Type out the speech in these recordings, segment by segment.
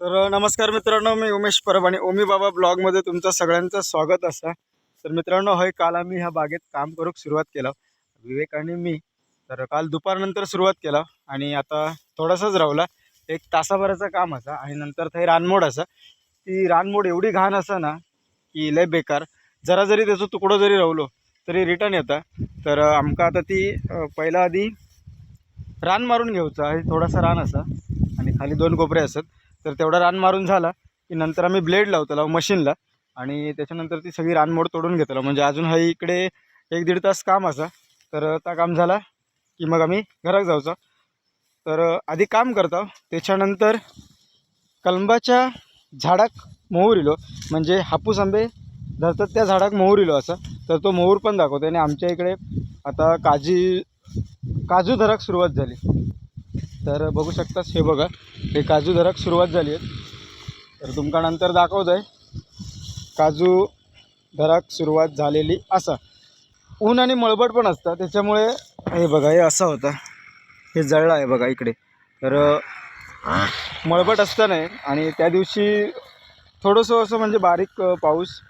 तर नमस्कार मित्रांनो मी उमेश परब आणि ओमी बाबा ब्लॉगमध्ये तुमचं सगळ्यांचं स्वागत असा. तर मित्रांनो होय काल आम्ही ह्या बागेत काम करूक सुरुवात केलं. विवेक आणि मी तर काल दुपारनंतर सुरुवात केला आणि आता थोडासाच रावला एक तासाभराचं काम असा आणि नंतर थंय रानमोड असा. ती रानमोड एवढी घाण असा ना की लय बेकार. जरा जरी त्याचो तुकडो जरी रावलो तरी रिटर्न येता. तर आमका आता ती पहिला आधी रान मारून घेऊचा हे थोडासा रान असा. आणि खाली दोन कोपरे असत. तर तेवढा रान मारून झाला की नंतर आम्ही ब्लेड लावतलो मशीनला. आणि त्याच्यानंतर ती सगळी रानमोड तोडून घेतला. म्हणजे अजून हा इकडे एक दीड तास काम असा. तर ता काम झाला की मग आम्ही घरात जाऊचा. तर आधी काम करतो. त्याच्यानंतर कलंबाच्या झाडाक मोहूर इलो. म्हणजे हापूस आंबे धरतात त्या झाडाक मोहूर इलो असा. तर तो मोहूर पण दाखवतो आणि आमच्या इकडे आता काजी काजू धराक सुरुवात झाली. तर बघू शकताच हे बघा हे काजू धराक सुरुवात झाली आहे तर तुमका नंतर दाखवत आहे काजू धराक सुरुवात झालेली असा. ऊन आणि मळबट पण असतं त्याच्यामुळे हे बघा हे असा होता. हे जळलं आहे बघा इकडे. तर मळबट असतं नाही. आणि त्या दिवशी थोडंसं असं म्हणजे बारीक पाऊस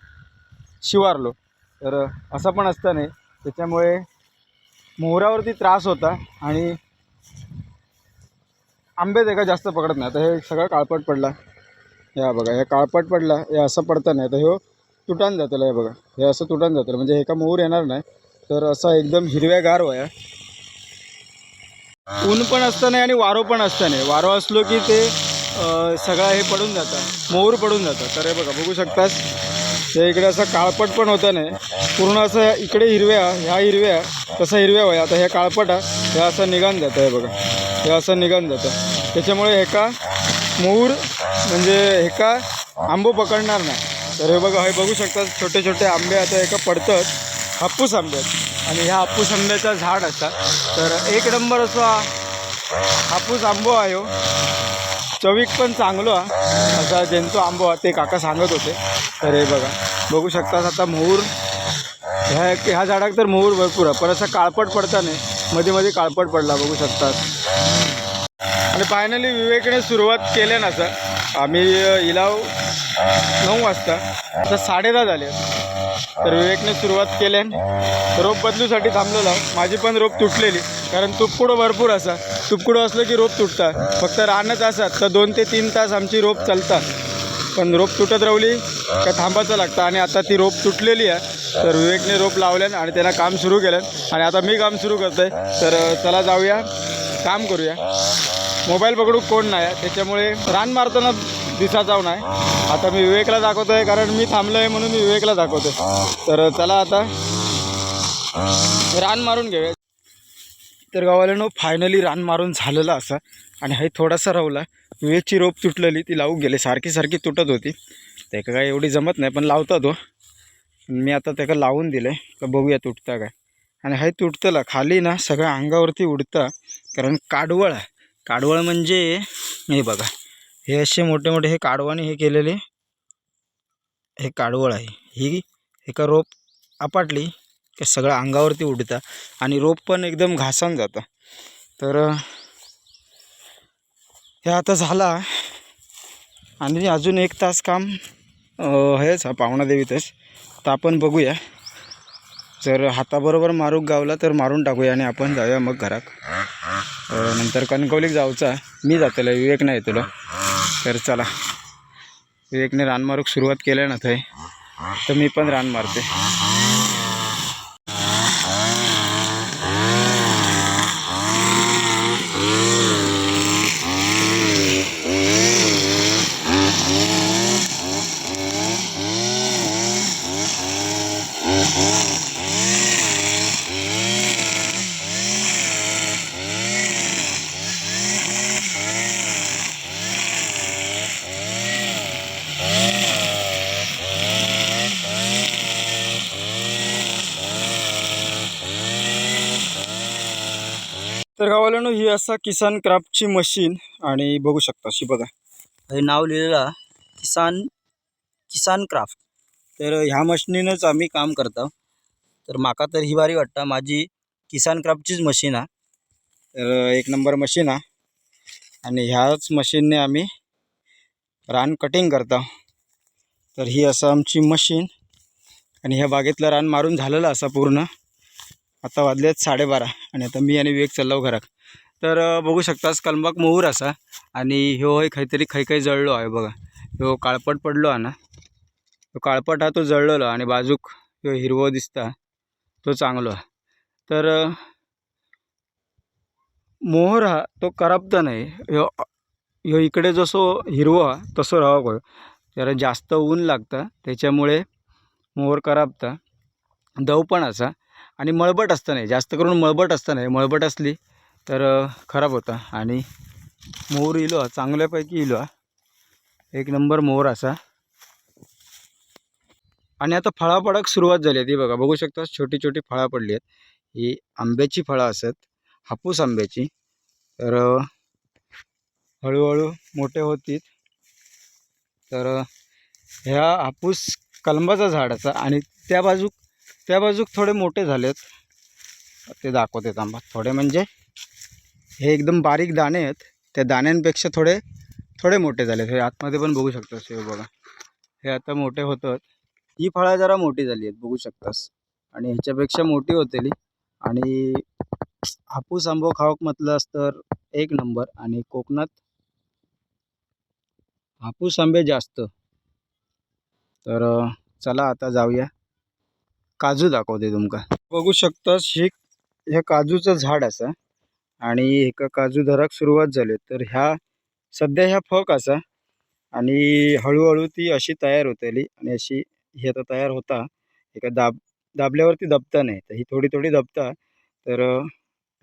शिवारलो. तर असं पण असतं नाही. त्याच्यामुळे मोहरावरती त्रास होता. आणि आंबे ते का जास्त पकडत नाही. आता हे सगळं काळपट पडला. या बघा हे काळपट पडला हे असं पडतं नाही. तर हे तुटान जातं हे बघा. हे असं तुटान जातं म्हणजे हे का मोर येणार नाही. तर असा एकदम हिरव्यागार वया ऊन पण असतं नाही आणि वारो पण असतं नाही. वारो असलो की ते सगळं हे पडून जातं. मोर पडून जातं. तर हे बघा बघू शकतास. हे इकडे असं काळपट पण होतं नाही. पूर्ण असं इकडे हिरव्या ह्या हिरव्या तसं हिरव्या वया आता हे काळपट हे असं निघान जातं हे बघा. हे असं निघून जातं. त्याच्यामुळे एका का म्हणजे हे का आंबो पकडणार नाही. तर हे बघा हे बघू शकतात छोटे छोटे आंबे आता एका पडतात. हापूस आंबे आणि ह्या हापूस आंब्याचं झाड असतात. तर एक नंबर असा हापूस आंबो आहे हो. चवीक पण चांगलो हा. असा ज्यांचो आंबो हा ते काका सांगत होते. तर हे बघा बघू शकतात आता मोहूर ह्या ह्या झाडाक तर मोहूर भरपूर आहे. पण असं काळपट पडता नाही. मध्ये मध्ये काळपट पडला बघू शकतात. आणि फायनली विवेकने सुरुवात केल्या ना सर आम्ही इलाव नऊ वाजता आता साडे दहा झाले. तर विवेकने सुरुवात केल्यान रोप बदलूसाठी थांबलेला. माझी पण रोप तुटलेली. कारण तुपकुडं भरपूर असा. तुपकुडं असलं की रोप तुटतात. फक्त रानच असतात. तर दोन ते तीन तास आमची रोप चालतात. पण रोप तुटत राहिली का थांबायचं लागतं. आणि आता ती रोप तुटलेली आहे. तर विवेकने रोप लावल्यान आणि त्यांना काम सुरू केलं. आणि आता मी काम सुरू करतोय. तर चला जाऊया. काम करूया. मोबाईल पकडू कोण नाही. त्याच्यामुळे रान मारताना दिसा जाऊ नाही आता मी विवेकला दाखवतो आहे कारण मी थांबलो आहे म्हणून मी विवेकला दाखवतो तर चला आता. रान मारून घेऊया. तर गावाल्यानं फायनली रान मारून झालेलं असं. आणि हे थोडासा राहला विवेकची रोप तुटलेली ती लावून गेली. सारखी सारखी तुटत होती. त्याका काय एवढी जमत नाही पण लावता तो मी आता त्याला लावून दिलं आहे का बघूया तुटता काय. आणि हे तुटतलं खाली ना सगळं अंगावरती उडतं कारण काडवळ आहे. काडवळ म्हणजे हे बघा. हे असे मोठे मोठे हे काडवाने हे केलेले हे काडवळ आहे. ही एका रोप आपटली की सगळं अंगावरती उडतं आणि रोप पण एकदम घासान जातं. तर हे आता झाला. आणि अजून एक तास काम हेच हा पावणादेवीतच तर आपण बघूया. जर हाताबरोबर मारूक गावला तर मारून टाकूया आणि आपण जाऊया मग घरात. नंतर कणकवलीक जाऊचा. मी जातलो विवेक नाही तुला. तर चला. विवेकने रान मारूक सुरुवात केल्या ना थंय. तर मी पण रान मारते. मित्रांनो ही असा किसान क्राफ्टची मशीन आणि बघू शकता अशी बघा. हे नाव लिहिलेलं किसान किसान क्राफ्ट. तर ह्या मशिनीनंच आम्ही काम करतो. तर माका तर ही भारी वाटतं माझी किसान क्राफ्टचीच मशीन आहे. तर एक नंबर मशीन आहे. आणि ह्याच मशीनने आम्ही रान कटिंग करता. तर ही असं आमची मशीन. आणि ह्या बागेतलं रान मारून झालेलं असा पूर्ण. आता वाजले आहेत साडेबारा. आणि आता मी आणि विवेक चाललो घरात. तर बघू शकतास कलमाक मोहूर असा आणि ह्यो होय काहीतरी खै काही जळलो आहे बघा. ह्यो काळपट पडलो आहे ना? तो काळपट हा तो जळलेलो आणि बाजूक ह्यो हिरवो दिसता तो चांगलो आहे. तर मोहर हा तो करपता नाही. ह्यो ह्यो इकडे जसो हिरवो हा तसो राहावं जरा जास्त ऊन लागतं त्याच्यामुळे मोहर करापता. दव पण असा आणि मळबट असतं नाही जास्त करून मळबट असतं नाही. मळबट असली तर खराब होता. आणि मोहर इलो हा, चांगल्यापैकी इलो हा. एक नंबर मोहर असा. आणि आता फळा पडक सुरुवात झाली आहे. ती बघा बघू शकता छोटी छोटी फळा पडली आहेत. ही आंब्याची फळं असत हापूस आंब्याची. तर हळूहळू मोठे होतील. तर ह्या हापूस कलंबाचा झाड असा आणि त्या बाजूक त्या बाजूक थोडे मोठे झालेत. ते दाखवते थांबा. थोडे म्हणजे हे एकदम बारीक दाणे आहेत. त्या दाण्यांपेक्षा थोडे थोडे मोठे झाले हे आतमध्ये पण बघू शकतास. हे बघा. हे आता मोठे होतात. ही फळं जरा मोठी झाली आहेत. बघू शकतास. आणि ह्याच्यापेक्षा मोठी होतेली आणि हापूस आंबो खाऊक म्हटलंस तर एक नंबर. आणि कोकणात हापूस आंबे जास्त. तर चला आता जाऊया. काजू दाखवते तुमका. बघू शकतास हे हे काजूचं झाड असं. आणि एका काजू धराक सुरुवात झाली. तर ह्या सध्या ह्या फक असा. आणि हळूहळू ती अशी तयार होतली. आणि अशी ही आता तयार होता. एका दाब दाबल्यावरती दबता नाही. तर ही थोडी थोडी दबता. तर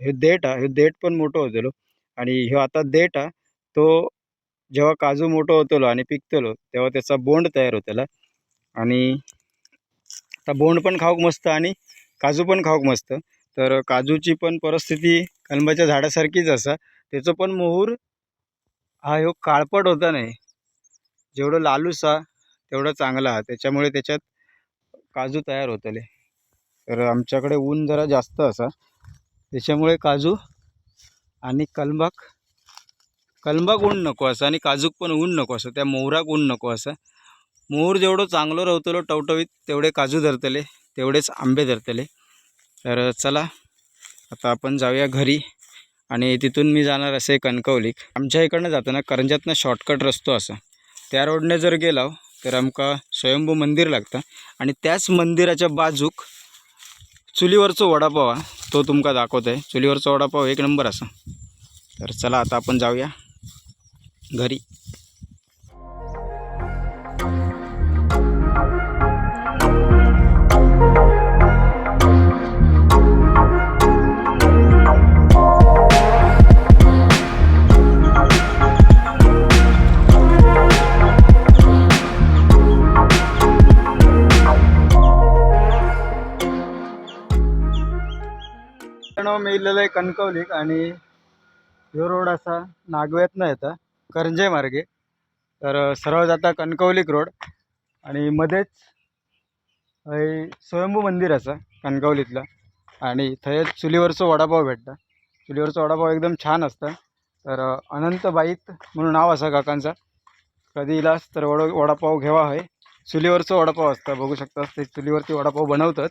हे देठ हा हे देठ पण मोठं होतलो. आणि ह्यो आता देठ हा तो जेव्हा काजू मोठं होतलो आणि पिकतलो तेव्हा त्याचा बोंड तयार होतला. आणि आता बोंड पण खाऊक मस्त आणि काजू पण खाऊक मस्त. तर काजूची पण परिस्थिती कलमाच्या झाडासारखीच असा. त्याचं पण मोहूर हा ह्यो काळपट होता नाही. जेवढं लालूसा तेवढं चांगला हा. त्याच्यामुळे त्याच्यात काजू तयार होतले. तर आमच्याकडे ऊन जरा जास्त असा. त्याच्यामुळे काजू आणि कलंबाक कलंबाक ऊन नको असं आणि काजूक पण ऊन नको असं. त्या मोहराक ऊन नको असं. मोहर जेवढं चांगलं रवतलो टवटवीत तेवढे काजू धरतले तेवढेच आंबे धरतले. तर चला आता आपण जाऊया घरी आणि तिथून मी जाणार असे कणकवलीक आमच्या इकडनं जाताना करंजातनं शॉर्टकट रस्तो असा. त्या रोडने जर गेलो तर आमका स्वयंभू मंदिर लागतं. आणि त्याच मंदिराच्या बाजूक चुलीवरचो वडापाव हा तो तुमका दाखवत आहे चुलीवरचा वडापाव एक नंबर असा. तर चला आता आपण जाऊया घरी. मित्रांनो, मी इलेलं आहे कणकवलीक आणि ह्यो रोड असा नागव्यातनं येतं करंजे मार्गे. तर सरळ जाता कणकवलीक रोड आणि मध्येच स्वयंभू मंदिर असा कणकवलीतलं आणि थंय चुलीवरचं वडापाव भेटतं. चुलीवरचं वडापाव एकदम छान असतं. तर अनंतबाईत अनंत बाईत म्हणून नाव असा काकांचा. कधी इलास तर वड वडापाव घेवा आहे चुलीवरचं वडापाव असतं. बघू शकतात ते चुलीवरती वडापाव बनवतात.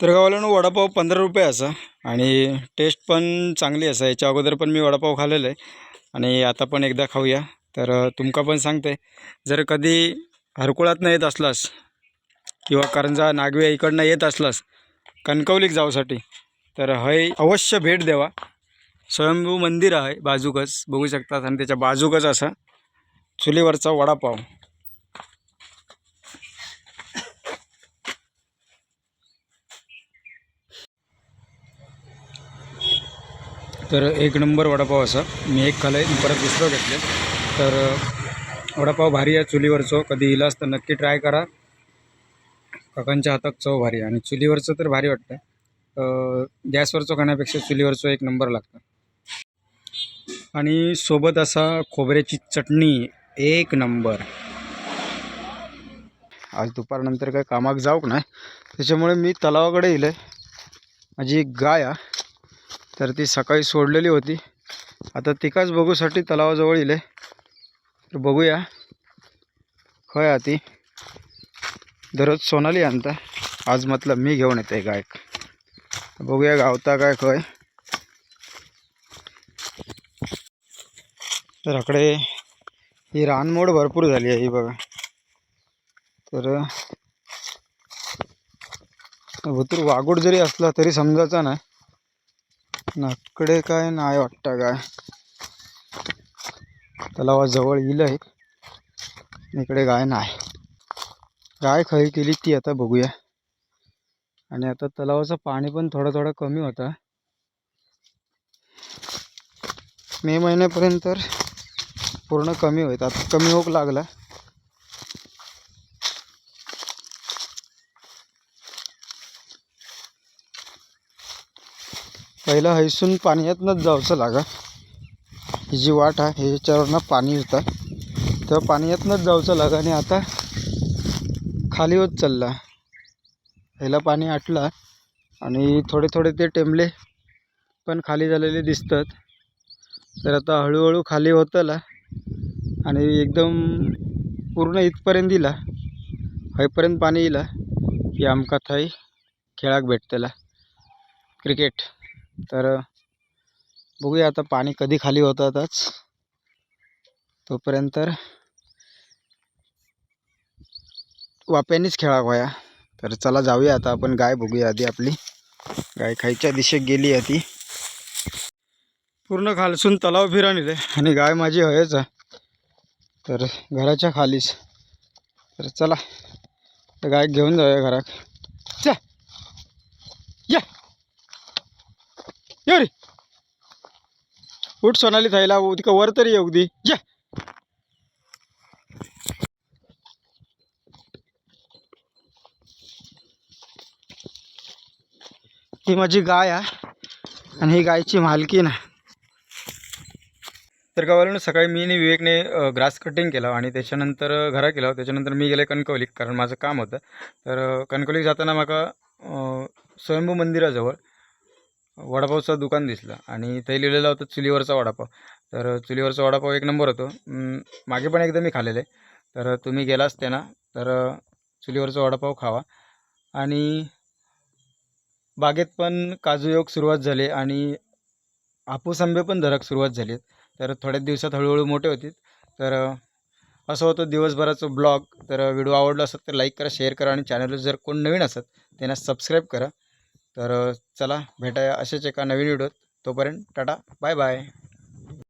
तर गावाला वडापाव पंधरा रुपये असा आणि टेस्ट पण चांगली असा. याच्या अगोदर पण मी वडापाव खालेला आहे. आणि आता पण एकदा खाऊया. तर तुमका पण सांगते जर कधी हरकुळातनं येत असलास किंवा करंजा नागवे इकडनं येत असलास कणकवलीक जाऊसाठी तर हय अवश्य भेट द्यावा स्वयंभू मंदिर आहे बाजूकच. बघू शकतात आणि त्याच्या बाजूकच असा. चुलीवरचा वडापाव. तर एक नंबर वडापाव असा. मी एक खाल्ला आहे परत दुसरं घेतले तर वडापाव भारी आहे चुलीवरचं. कधी इलास तर नक्की ट्राय करा. काकांच्या हातात चव भारी आहे. आणि चुलीवरचं तर भारी वाटतं गॅसवरचं खाण्यापेक्षा चुलीवरचं एक नंबर लागतं. आणि सोबत असा खोबऱ्याची चटणी एक नंबर. आज दुपारनंतर काय कामाक जाऊक नाही? त्याच्यामुळे मी तलावाकडे येईल माझी एक गाय आहे तर ती सकाळी सोडलेली होती. आता तिकाच बघूसाठी तलावाजवळ येईल तर बघूया. खय ती. दररोज सोनाली आणता. आज मतलब मी घेऊन येते गायक. बघूया गावता काय खय तर आकडे ही रानमोड भरपूर झाली आहे ही बघा. तर भूतूर वागूड जरी असला तरी समजायचा नाही. नाकडे काय नाही वाटतं काय. तलावाजवळ येईल आहे. इकडे गाय नाही. गाय खरी केली ती आता बघूया. आणि आता तलावाचं पाणी पण थोडं थोडं कमी होतं. मे महिन्यापर्यंत तर पूर्ण कमी होईल. आता कमी होऊ लागला. पहिलं हैसून पाण्यातनंच जावचं लागा. ही जी वाट आहे ह्याच्यावरनं पाणी येतं. तेव्हा पाण्यातनंच जावचं लागा आणि आता खाली होत चालला. पहिला पाणी आटला आणि थोडे थोडे ते टेंबले पण खाली झालेले दिसतात. तर आता हळूहळू खाली होतला. आणि एकदम पूर्ण इथपर्यंत दिला. हयपर्यंत पाणी येईल की आमका थंय खेळाक भेटतला. क्रिकेट. तर बघूया आता पाणी कधी खाली होतातच. तोपर्यंत तर वाप्यानीच खेळाक व्हाया तर चला जाऊया आता आपण गाय बघूया आधी आपली. गाय खायच्या दिशेत गेली आहे ती पूर्ण खालसून तलाव फिरा नेले आणि गाय माझी हयच आहे. तर घराच्या खालीच. तर चला गाय घेऊन जाऊया घरात. चा या. ये रे. उठ सोनाली थायला तिका वर तरी येऊ दे. या. ही माझी गाय आहे आणि ही गायची मालकी ना तर गावाला सकाळी मी आणि विवेकने ग्रास कटिंग केलं आणि त्याच्यानंतर घरा केला. त्याच्यानंतर मी गेले कणकवलीक कारण माझं काम होतं. तर कणकवलीक जाताना माका स्वयंभू मंदिराजवळ वडापावचं दुकान दिसलं आणि ते लिहिलेलं होतं चुलीवरचा वडापाव. तर चुलीवरचा वडापाव एक नंबर होतो. मागे पण एकदा मी खाल्लेले. तर तुम्ही गेला असते ना तर चुलीवरचा वडापाव खावा. आणि बागेत पण काजू योग सुरुवात झाली आणि आपूसंबे आंबे पण धरक सुरुवात झाली. तर थोड्याच दिवसात हळूहळू मोठे होतील. तर असं होतं दिवसभराचं ब्लॉग. तर व्हिडिओ आवडला असेल तर लाईक करा शेअर करा आणि चॅनलवर जर कोण नवीन असत त्यांना सबस्क्राईब करा. तर चला भेटाया असेच एका नवीन व्हिडिओत. तोपर्यंत टाटा बाय बाय.